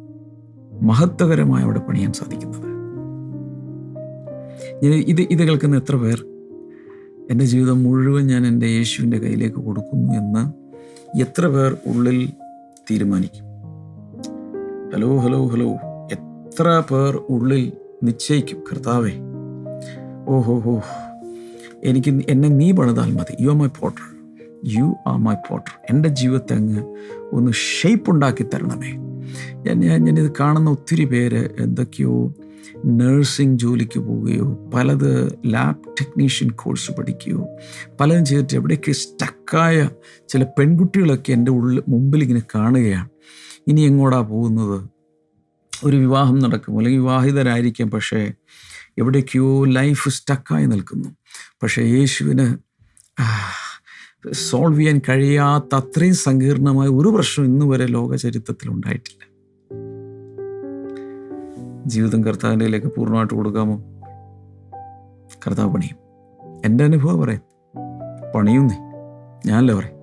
മഹത്വകരമായി അവിടെ പണിയാൻ സാധിക്കുന്നത്. ഇത് ഇത് കേൾക്കുന്ന എത്ര പേർ? എന്റെ ജീവിതം മുഴുവൻ ഞാൻ എന്റെ യേശുവിന്റെ കയ്യിലേക്ക് കൊടുക്കുന്നു എന്ന് എത്ര പേർ ഉള്ളിൽ തീരുമാനിക്കും? Hello hello hello. എത്ര പേർ ഉള്ളിൽ നിശ്ചയിക്കും? കർത്താവേ ഓഹോ ഹോ എനിക്ക് എന്നെ നീ പണിതാൽ മതി. You are my potter you are my potter എന്റെ ജീവിതത്തെ അങ്ങ് ഒന്ന് ഷേപ്പ് ഉണ്ടാക്കി തരണമേ. ഞാൻ ഞാനിത് കാണുന്ന ഒത്തിരി പേര് എന്തൊക്കെയോ നഴ്സിംഗ് ജോലിക്ക് പോവുകയോ പലത് ലാബ് ടെക്നീഷ്യൻ കോഴ്സ് പഠിക്കുകയോ പലതും ചെയ്തിട്ട് എവിടെയൊക്കെ സ്റ്റക്കായ ചില പെൺകുട്ടികളൊക്കെ എന്റെ ഉള്ളിൽ മുമ്പിൽ ഇങ്ങനെ കാണുകയാണ്. ഇനി എങ്ങോട്ടാണ് പോകുന്നത്? ഒരു വിവാഹം നടക്കും. അല്ലെങ്കിൽ വിവാഹിതരായിരിക്കാം പക്ഷേ എവിടേക്കോ ലൈഫ് സ്റ്റക്കായി നിൽക്കുന്നു. പക്ഷേ യേശുവിന് സോൾവ് ചെയ്യാൻ കഴിയാത്ത അത്രയും സങ്കീർണമായ ഒരു പ്രശ്നം ഇന്നു വരെ ലോക ചരിത്രത്തിൽ ഉണ്ടായിട്ടില്ല. ജീവിതം കർത്താവിന്റെ പൂർണമായിട്ട് കൊടുക്കാമോ? കർത്താവ് പണിയും. എന്റെ അനുഭവം പറയും. പണിയുന്നേ. ഞാനല്ലേ ഞാനല്ല പറയും.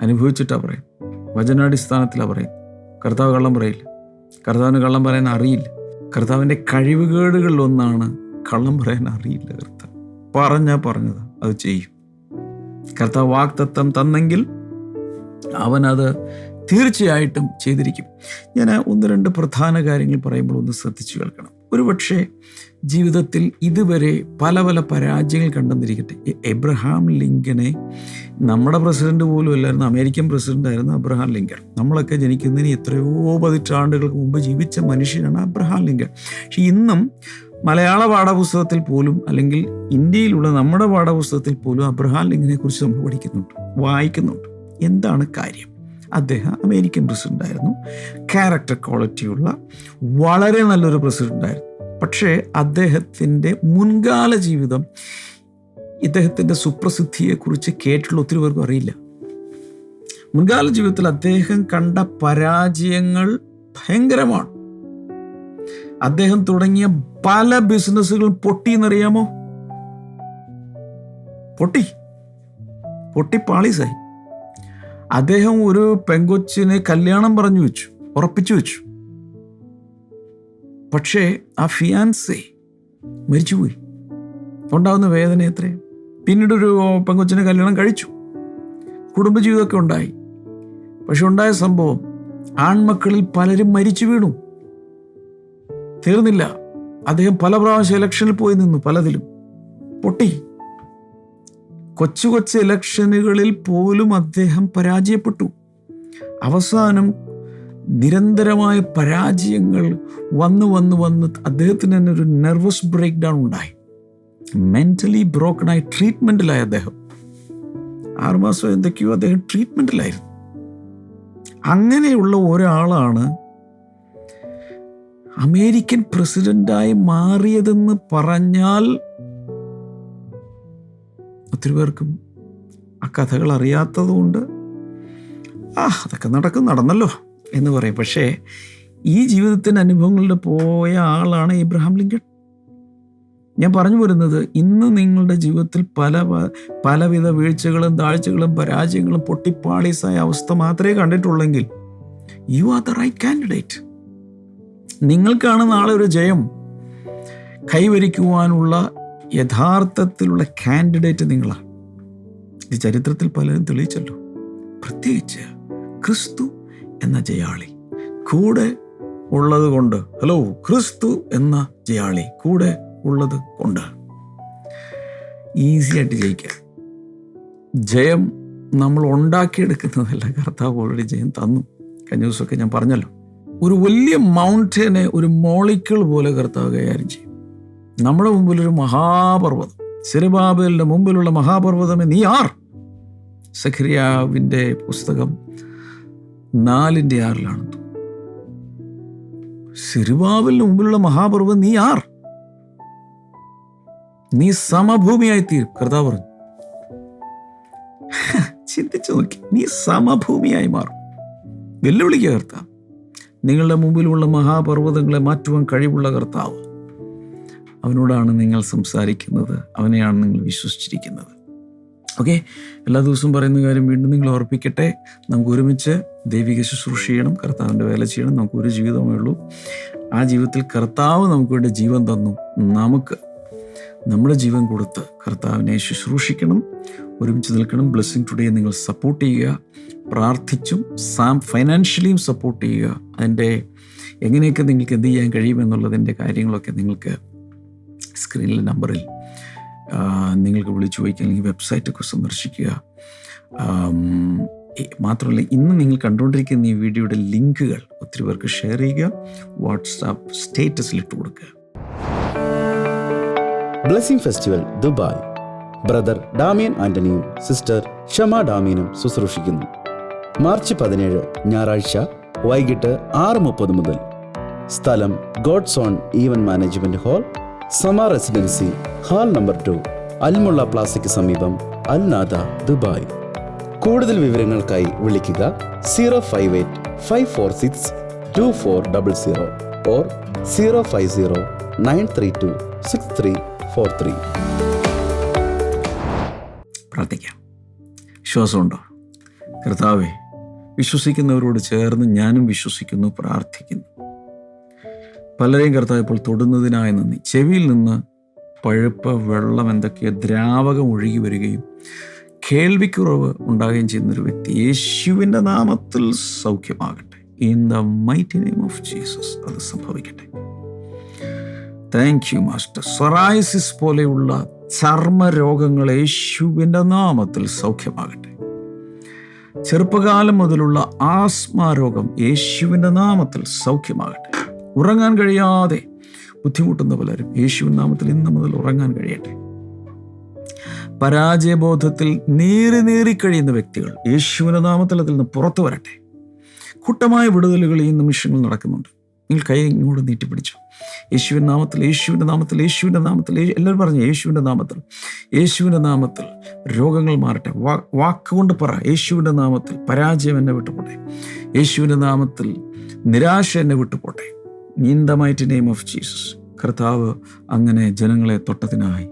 അനുഭവിച്ചിട്ടാ പറയും. വചനാടിസ്ഥാനത്തിലാണ് പറയും. കർത്താവ് കള്ളം പറയില്ല. കർത്താവിന് കള്ളം പറയാൻ അറിയില്ല. കർത്താവിന്റെ കഴിവുകേടുകളിലൊന്നാണ് കള്ളം പറയാൻ അറിയില്ല കർത്താവ്. പറഞ്ഞാൽ പറഞ്ഞത് അത് ചെയ്യും. കർത്താവ് വാക്തത്വം തന്നെങ്കിൽ അവനത് തീർച്ചയായിട്ടും ചെയ്തിരിക്കും. ഞാൻ ഒന്ന് രണ്ട് പ്രധാന കാര്യങ്ങൾ പറയുമ്പോൾ ഒന്ന് ശ്രദ്ധിച്ചു കേൾക്കണം. ഒരുപക്ഷെ ജീവിതത്തിൽ ഇതുവരെ പല പല പരാജയങ്ങൾ കണ്ടെന്നിരിക്കട്ടെ. എബ്രഹാം ലിങ്കനെ നമ്മുടെ പ്രസിഡന്റ് പോലും അല്ലായിരുന്നു അമേരിക്കൻ പ്രസിഡന്റ് ആയിരുന്നു അബ്രഹാം ലിങ്കൺ നമ്മളൊക്കെ ജനിക്കുന്നതിന് എത്രയോ പതിറ്റാണ്ടുകൾക്ക് മുമ്പ് ജീവിച്ച മനുഷ്യനാണ് അബ്രഹാം ലിങ്കൺ പക്ഷെ ഇന്നും മലയാള പാഠപുസ്തകത്തിൽ പോലും അല്ലെങ്കിൽ ഇന്ത്യയിലുള്ള നമ്മുടെ പാഠപുസ്തകത്തിൽ പോലും അബ്രഹാം ലിങ്കനെ കുറിച്ച് നമ്മൾ പഠിക്കുന്നുണ്ട് വായിക്കുന്നുണ്ട്. എന്താണ് കാര്യം? അദ്ദേഹം അമേരിക്കൻ പ്രസിഡന്റ് ആയിരുന്നു. ക്യാരക്ടർ ക്വാളിറ്റിയുള്ള വളരെ നല്ലൊരു പ്രസിഡന്റ് ആയിരുന്നു. പക്ഷേ അദ്ദേഹത്തിന്റെ മുൻകാല ജീവിതം ഇദ്ദേഹത്തിന്റെ സുപ്രസിദ്ധിയെക്കുറിച്ച് കേട്ടിട്ടുള്ള ഒത്തിരി പേർക്കും അറിയില്ല. മുൻകാല ജീവിതത്തിൽ അദ്ദേഹം കണ്ട പരാജയങ്ങൾ ഭയങ്കരമാണ്. അദ്ദേഹം തുടങ്ങിയ പല ബിസിനസ്സുകളും പൊട്ടിയെന്നറിയാമോ പൊട്ടി. പൊട്ടി പാളീസായി. അദ്ദേഹം ഒരു പെങ്കൊച്ചിനെ കല്യാണം പറഞ്ഞു വെച്ചു ഉറപ്പിച്ചു വെച്ചു. പക്ഷേ ആ ഫിയാൻസേ മരിച്ചുപോയി. ഉണ്ടാകുന്ന വേദന എത്രയും? പിന്നീടൊരു പെങ്കൊച്ചിനെ കല്യാണം കഴിച്ചു. കുടുംബജീവിതമൊക്കെ ഉണ്ടായി. പക്ഷെ ഉണ്ടായ സംഭവം ആൺമക്കളിൽ പലരും മരിച്ചു വീണു. തീർന്നില്ല. അദ്ദേഹം പല പ്രാവശ്യം ഇലക്ഷനിൽ പോയി നിന്നു പലതിലും. പൊട്ടി. കൊച്ചു കൊച്ചു ഇലക്ഷനുകളിൽ പോലും അദ്ദേഹം പരാജയപ്പെട്ടു. അവസാനം നിരന്തരമായ പരാജയങ്ങൾ വന്ന് വന്ന് വന്ന് അദ്ദേഹത്തിന് തന്നെ ഒരു നെർവസ് ബ്രേക്ക് ഡൗൺ ഉണ്ടായി മെന്റലി ബ്രോക്കണായി ട്രീറ്റ്മെന്റിലായി അദ്ദേഹം. ആറുമാസം എന്തൊക്കെയോ അദ്ദേഹം ട്രീറ്റ്മെന്റിലായിരുന്നു അങ്ങനെയുള്ള ഒരാളാണ് അമേരിക്കൻ പ്രസിഡന്റായി മാറിയതെന്ന് പറഞ്ഞാൽ ഒത്തിരി പേർക്കും ആ കഥകൾ അറിയാത്തതുകൊണ്ട് ആ അതൊക്കെ നടക്കും നടന്നല്ലോ. എന്ന് പറയും. പക്ഷേ ഈ ജീവിതത്തിന്റെ അനുഭവങ്ങളിൽ പോയ ആളാണ് ഇബ്രഹാം ലിങ്കൺ. ഞാൻ പറഞ്ഞു വരുന്നത് ഇന്ന് നിങ്ങളുടെ ജീവിതത്തിൽ പല പലവിധ വീഴ്ചകളും താഴ്ചകളും പരാജയങ്ങളും പൊട്ടിപ്പാളീസായ അവസ്ഥ മാത്രമേ കണ്ടിട്ടുള്ളെങ്കിൽ you are the right candidate നിങ്ങൾക്കാണ് നാളെ ഒരു ജയം. കൈവരിക്കുവാനുള്ള യഥാർത്ഥത്തിലുള്ള കാൻഡിഡേറ്റ് നിങ്ങളാണ്. ഇത് ചരിത്രത്തിൽ പലരും തെളിയിച്ചല്ലോ. പ്രത്യേകിച്ച് ക്രിസ്തു എന്ന ജയാളി. കൂടെ ഉള്ളത് കൊണ്ട് ഹലോ ക്രിസ്തു എന്ന ജയാളി കൂടെ ഉള്ളത് കൊണ്ട്. ഈസി ആയിട്ട് ജയിക്കുക ജയം നമ്മൾ ഉണ്ടാക്കിയെടുക്കുന്നതല്ല കർത്താവ് ഓൾറെഡി ജയം തന്നു. കഴിഞ്ഞ ദിവസമൊക്കെ ഞാൻ പറഞ്ഞല്ലോ. ഒരു വലിയ മൗണ്ടനെ ഒരു മോളിക്കിൾ പോലെ കർത്താവ് കൈകാര്യം ചെയ്യും. നമ്മുടെ മുമ്പിലൊരു മഹാപർവതം. സിരബാബലിന്റെ മുമ്പിലുള്ള മഹാപർവതമേ നീ ആർ? സഖരിയാവിന്റെ പുസ്തകം നാലിന്റെ ആറിലാണ്. സിരുവാവിന് മുമ്പിലുള്ള മഹാപർവം നീ ആർ? നീ സമഭൂമിയായി തീരും കർത്താവ് പറഞ്ഞു. ചിന്തിച്ചു നോക്കി നീ സമഭൂമിയായി മാറും. വെല്ലുവിളിക്കുക കർത്താവ് നിങ്ങളുടെ മുമ്പിലുള്ള മഹാപർവതങ്ങളെ മാറ്റുവാൻ കഴിവുള്ള കർത്താവ്. അവനോടാണ് നിങ്ങൾ സംസാരിക്കുന്നത് അവനെയാണ് നിങ്ങൾ വിശ്വസിച്ചിരിക്കുന്നത്. ഓക്കെ? എല്ലാ ദിവസവും പറയുന്ന കാര്യം വീണ്ടും നിങ്ങൾ ഓർപ്പിക്കട്ടെ. നമുക്ക് ഒരുമിച്ച് ദൈവിക ശുശ്രൂഷ ചെയ്യണം കർത്താവിന്റെ വേല ചെയ്യണം. നമുക്ക് ഒരു ജീവിതമേ ഉള്ളൂ. ആ ജീവിതത്തിൽ കർത്താവ് നമുക്ക് വേണ്ടി ജീവൻ തന്നു. നമുക്ക് നമ്മുടെ ജീവൻ കൊടുത്ത് കർത്താവിനെ ശുശ്രൂഷിക്കണം ഒരുമിച്ച് നിൽക്കണം. ബ്ലെസ്സിങ് ടുഡേ നിങ്ങൾ സപ്പോർട്ട് ചെയ്യുക. പ്രാർത്ഥിച്ചും സാം ഫൈനാൻഷ്യലിയും സപ്പോർട്ട് ചെയ്യുക. അതിന്റെ എങ്ങനെയൊക്കെ നിങ്ങൾക്ക് എന്ത് ചെയ്യാൻ കഴിയുമെന്നുള്ളതിന്റെ കാര്യങ്ങളൊക്കെ നിങ്ങൾക്ക് സ്ക്രീനിലെ നമ്പറിൽ നിങ്ങൾക്ക് വിളിച്ചു ചോദിക്കുക അല്ലെങ്കിൽ വെബ്സൈറ്റൊക്കെ സന്ദർശിക്കുക. മാത്രമല്ല ഇന്ന് നിങ്ങൾ കണ്ടുകൊണ്ടിരിക്കുന്ന ഈ വീഡിയോയുടെ ലിങ്കുകൾ ഒത്തിരി പേർക്ക് ഷെയർ ചെയ്യുക വാട്സാപ്പ് സ്റ്റേറ്റസിൽ ഇട്ട് കൊടുക്കുക. Blessing festival Dubai. Brother Damian ആന്റണിയും sister Shama ഡാമിയനും ശുശ്രൂഷിക്കുന്നു. മാർച്ച് പതിനേഴ് ഞായറാഴ്ച വൈകിട്ട് ആറ് മുപ്പത് മുതൽ. സ്ഥലം God's own event management hall Sama residency hall number two Al Mulla പ്ലാസയ്ക്ക് സമീപം അൽനാദ ദുബായ്. കൂടുതൽ വിവരങ്ങൾക്കായി വിളിക്കുക zero five eight five four six two four double zero or zero five zero nine three two six three four three. പ്രാർത്ഥിക്കാം. വിശ്വാസമുണ്ടോ? കർത്താവെ വിശ്വസിക്കുന്നവരോട് ചേർന്ന് ഞാനും വിശ്വസിക്കുന്നു പ്രാർത്ഥിക്കുന്നു. പലരെയും കർത്താവ് ഇപ്പോൾ തൊടുന്നതിനായി നന്ദി. ചെവിയിൽ നിന്ന് പഴുപ്പ് വെള്ളം എന്തൊക്കെയോ ദ്രാവകം ഒഴുകി വരികയും കേൾവിക്കുറവ് ഉണ്ടാകുകയും ചെയ്യുന്നൊരു വ്യക്തി യേശുവിന്റെ നാമത്തിൽ സൗഖ്യമാകട്ടെ. In the mighty name of Jesus അത് സംഭവിക്കട്ടെ. താങ്ക് യു മാസ്റ്റർ സൊറായസിസ് പോലെയുള്ള ചർമ്മരോഗങ്ങൾ യേശുവിന്റെ നാമത്തിൽ സൗഖ്യമാകട്ടെ. ചെറുപ്പകാലം മുതലുള്ള ആസ്മാരോഗം യേശുവിന്റെ നാമത്തിൽ സൗഖ്യമാകട്ടെ. ഉറങ്ങാൻ കഴിയാതെ ബുദ്ധിമുട്ടുന്ന പലരും യേശുവിൻ നാമത്തിൽ ഇന്ന് മുതൽ ഉറങ്ങാൻ കഴിയട്ടെ. പരാജയബോധത്തിൽ നീറി കഴിയുന്ന വ്യക്തികൾ യേശുവിന്റെ നാമത്തിൽ അതിൽ നിന്ന് പുറത്തു വരട്ടെ. കൂട്ടമായ വിടുതലുകൾ ഈ നിമിഷങ്ങൾ നടക്കുന്നുണ്ട്. നിങ്ങൾ കൈ ഇങ്ങോട്ട് നീട്ടിപ്പിടിച്ചു യേശുവിന്റെ നാമത്തിൽ യേശുവിന്റെ നാമത്തിൽ യേശുവിന്റെ നാമത്തിൽ എല്ലാവരും പറഞ്ഞു യേശുവിന്റെ നാമത്തിൽ. യേശുവിന്റെ നാമത്തിൽ രോഗങ്ങൾ മാറട്ടെ. വാ വാക്കുകൊണ്ട് പറ യേശുവിന്റെ നാമത്തിൽ പരാജയം എന്നെ വിട്ടുപോട്ടെ. യേശുവിന്റെ നാമത്തിൽ നിരാശ എന്നെ വിട്ടുപോട്ടെ. In the mighty name of Jesus കർത്താവ് അങ്ങനെ ജനങ്ങളെ തൊട്ടതിനായി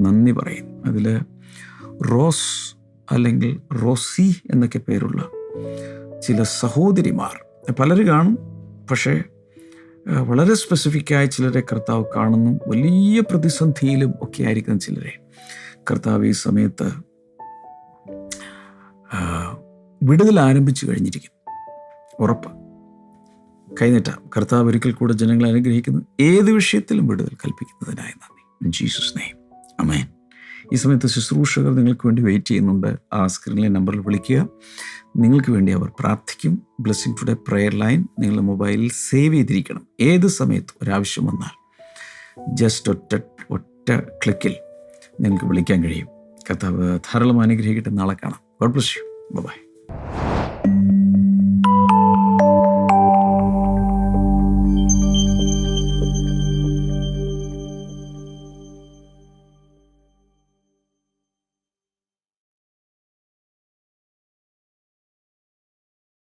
നന്ദി പറയും. അതിൽ റോസ് അല്ലെങ്കിൽ റോസി എന്നൊക്കെ പേരുള്ള ചില സഹോദരിമാർ പലരും കാണും. പക്ഷേ വളരെ സ്പെസിഫിക്കായ ചിലരെ കർത്താവ് കാണുന്നു. വലിയ പ്രതിസന്ധിയിലും ഒക്കെ ആയിരിക്കും ചിലരെ കർത്താവ് ഈ സമയത്ത് വിടുതൽ ആരംഭിച്ചു കഴിഞ്ഞിരിക്കും ഉറപ്പ്. കൈനീട്ട. കർത്താവ് ഒരിക്കൽ കൂടെ ജനങ്ങളെ അനുഗ്രഹിക്കുന്നു. ഏത് വിഷയത്തിലും വിടുതൽ കൽപ്പിക്കുന്നതിനായി നന്ദി. ജീസസ് നെയ്മ് അമേൻ ഈ സമയത്ത് ശുശ്രൂഷകർ നിങ്ങൾക്ക് വേണ്ടി വെയിറ്റ് ചെയ്യുന്നുണ്ട്. ആ സ്ക്രീനിലെ നമ്പറിൽ വിളിക്കുക. നിങ്ങൾക്ക് വേണ്ടി അവർ പ്രാർത്ഥിക്കും. ബ്ലെസ്സിങ് ടുഡേ പ്രെയർ ലൈൻ നിങ്ങളുടെ മൊബൈലിൽ സേവ് ചെയ്തിരിക്കണം. ഏത് സമയത്തും ഒരാവശ്യം വന്നാൽ ജസ്റ്റ് ഒറ്റ ഒറ്റ ക്ലിക്കിൽ നിങ്ങൾക്ക് വിളിക്കാൻ കഴിയും. കർത്താവ് ധാരാളം അനുഗ്രഹിക്കട്ടെ. നാളെ കാണാം. God bless you by